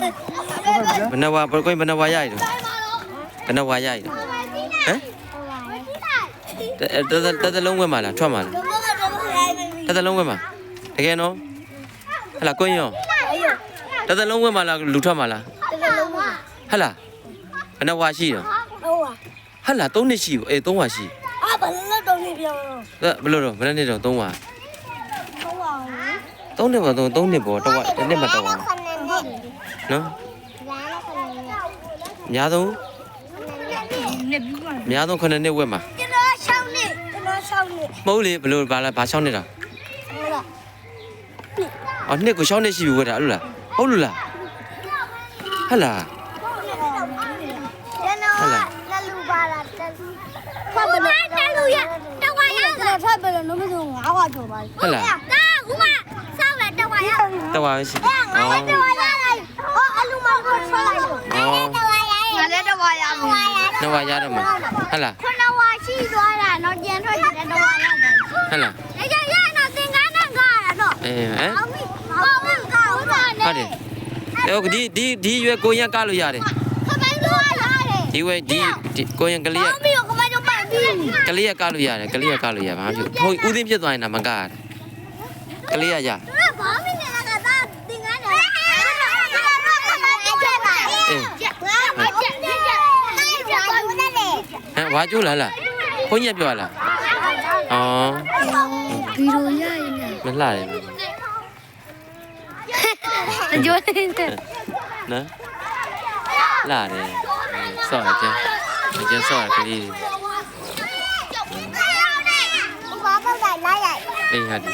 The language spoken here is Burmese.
ဘယ်နှဝါကိုဘယ်နှဝါရရတော့ဘယ်နှဝါရရတော့ဟမ်တတတလုံးဝဲမှာလားထွက်မှာလားတတလုံးဝဲမှာတကယ်နော်ဟလာကိုင်းရောတတလုံးဝဲမှာလားလူထွက်မှာလားဟလာဘယ်နှဝါရှိတော့ဟလာ၃နှစ်ရှိဘူးအေး၃ဝါရှိအာဘယ်လိုတော့နေပြောဘယ်လိုတော့ဘယ်နှစ်တော့၃ဝါ၃နှစ်ပေါ့၃နှစ်ပေါ့တော့တစ်နှစ်မှတော့ နော်အများဆုံးအများဆုံး9နှစ်ဝက်မှာကျွန်တော်ရှောင်းနေကျွန်တော်ရှောင်းနေမဟုတ်လေဘယ်လိုဘာလဲဘာ6နှစ်တာဟုတ်လားအော်နှစ်ကို6နှစ်ရှိပြီဝက်တာအဲ့လိုလားဟုတ်လို့လားဟတ်လားကျွန်တော်လက်လူပါလားတက်ဖတ်ဘယ်လိုတက်လူရတော့ဝါရကျွန်တော်ဖတ်ဘယ်လိုလုံးမစုံငါးခွာကျော်ပါလေဟတ်လားဒါဥမဆောက်လက်တော့ဝါရတော့ပါရှိငါလည်းတော့ဝါရ ငါလည်းတော့ဝါရဘူးတော့ဝါရတော့မှာဟတ်လားခုနဝါရှိသွားတာတော့ကျန်ထွက်တယ်တော့ဝါရတယ်ဟတ်လားရရရတော့သင်္ကန်းနဲ့ကားတာတော့အေးဟမ်ဟုတ်ပြီဟုတ်ပြီကောင်းပါနဲ့ဟုတ်တယ်အဲ့ဒီဒီဒီရွယ်ကိုရကလို့ရတယ်ခမိုင်းလို့ရတယ်ဒီဝဲဒီဒီကိုရကလေးဟုတ်ပြီခမိုင်းတော့ပတ်ပြီကလေးရကလို့ရတယ်ကလေးရကလို့ရဘာမှမဖြစ်ဘူးဟိုဦးသိန်းဖြစ်သွားရင်တော့မကရတယ်ကလေးရရသူကဘာမင်းနဲ့ကသာသင်္ကန်းနဲ့ခမိုင်းချက်ပါအေးချက်ပါချက်ချက်ချက်ပါဘူးနဲ့ ဟမ် ဝါကျိုးလားလားဘုန်းကြီးပြောလားအော်ဗီဒီယိုရရင်လည်းမလှတယ်အကျိုးလေးနဲ့နော်လှတယ်ဆော့ရကျန်ကျန်ဆော့ရကလေးဘာတော့လာရအေးဟာဒီ